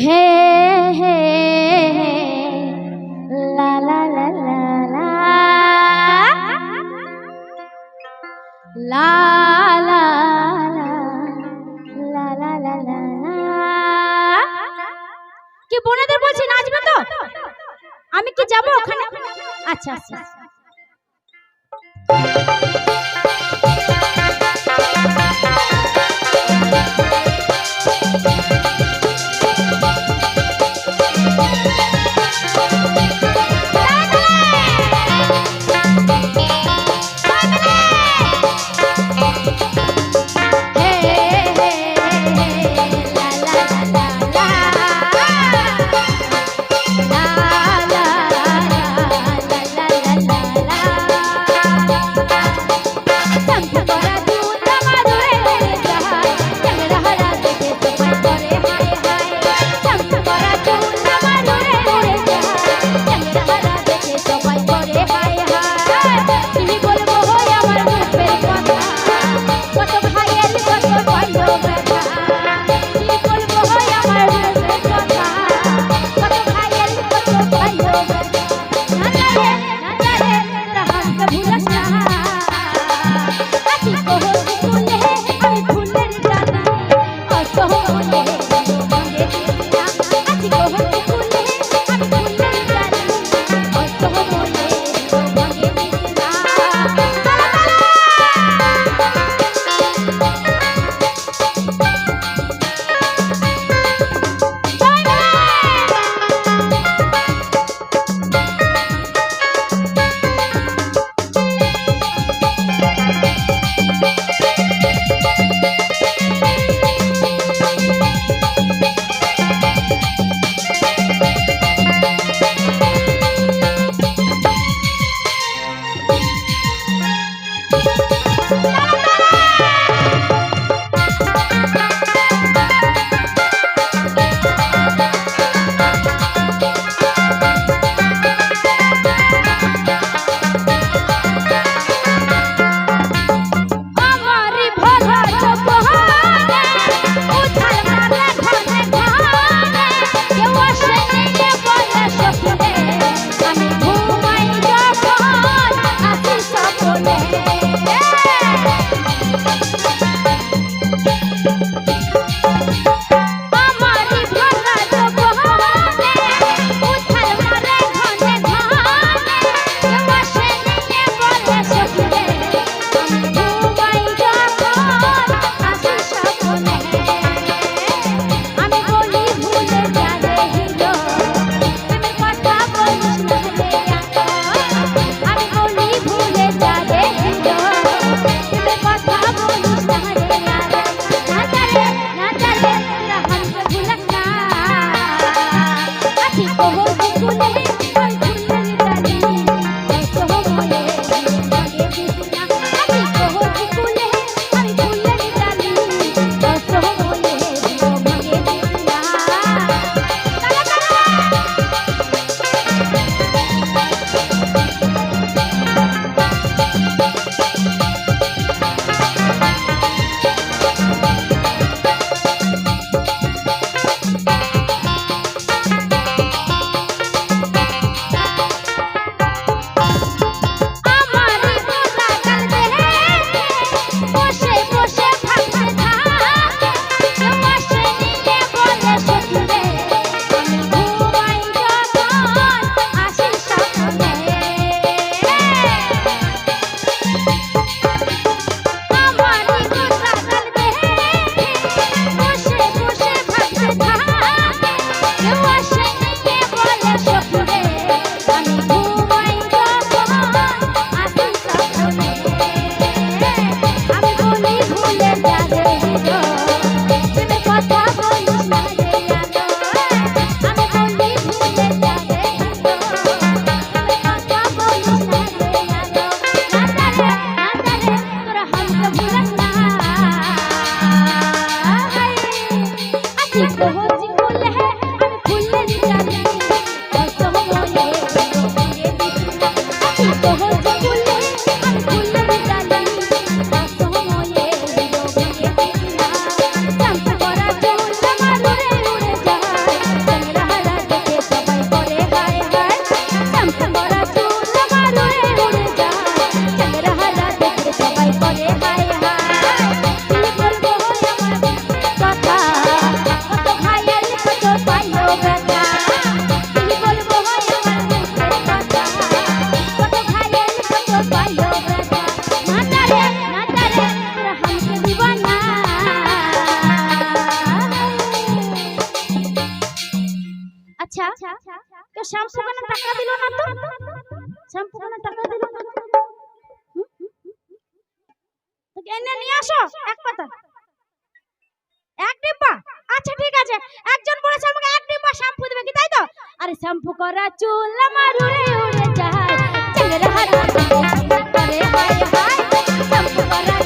হে হে লা লা লা লা লা কি বোনেদের বলছি নাচবে তো আমি কি যাব ওখানে আচ্ছা আচ্ছা tanto para শ্যাম্পু কেন টাকা দিল না তো? শ্যাম্পু কেন টাকা দিল না? এনে নিয়ে আসো, এক পাতা। এক ডিব্বা? আচ্ছা ঠিক আছে। একজন বলেছে আমাকে এক ডিব্বা শ্যাম্পু দেবে কি, তাই তো? আরে শ্যাম্পু করা চুল আমার উড়ে উড়ে যায়। চেংরা হারা করে হায় হায় শ্যাম্পু করা